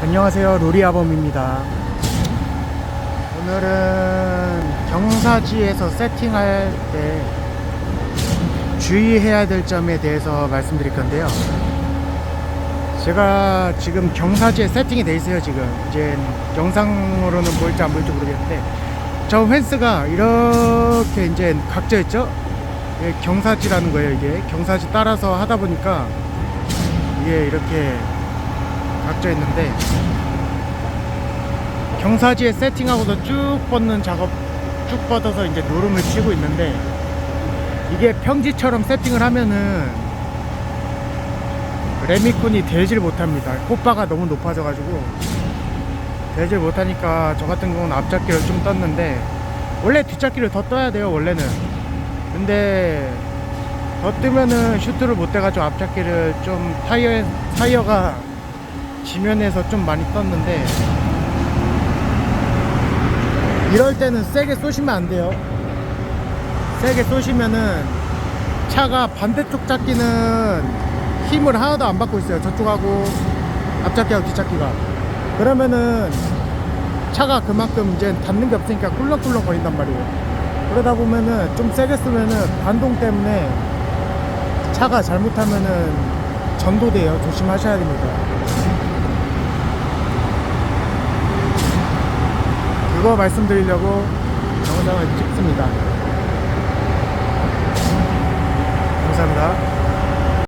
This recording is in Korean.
안녕하세요. 로리아범입니다. 오늘은 경사지에서 세팅할 때 주의해야 될 점에 대해서 말씀드릴 건데요. 제가 지금 경사지에 세팅이 돼 있어요 지금. 이제 영상으로는 보일지 안 보일지 모르겠는데 저 펜스가 이렇게 이제 각져 있죠? 이게 경사지라는 거예요 이게. 경사지 따라서 하다 보니까 이게 이렇게 각져 있는데 경사지에 세팅하고서 쭉 뻗는 작업 쭉 뻗어서 이제 노름을 치고 있는데 이게 평지처럼 세팅을 하면은 레미콘이 되질 못합니다. 꽃바가 너무 높아져 가지고 되질 못하니까 저 같은 경우는 앞잡기를 좀 떴는데 원래 뒷잡기를 더 떠야 돼요 원래는. 근데 더 뜨면은 슈트를 못 대가지고 앞잡기를 좀 타이어 타이어가 지면에서 좀 많이 떴는데 이럴 때는 세게 쏘시면 안 돼요. 세게 쏘시면은 차가 반대쪽 잡기는 힘을 하나도 안 받고 있어요 저쪽하고. 앞잡기하고 뒷잡기가. 그러면은 차가 그만큼 이제 닿는 게 없으니까 꿀렁꿀렁 거린단 말이에요. 그러다 보면은 좀 세게 쓰면은 반동 때문에 차가 잘못하면은 전도돼요. 조심하셔야 됩니다 그거 말씀드리려고 영상을 찍습니다. 감사합니다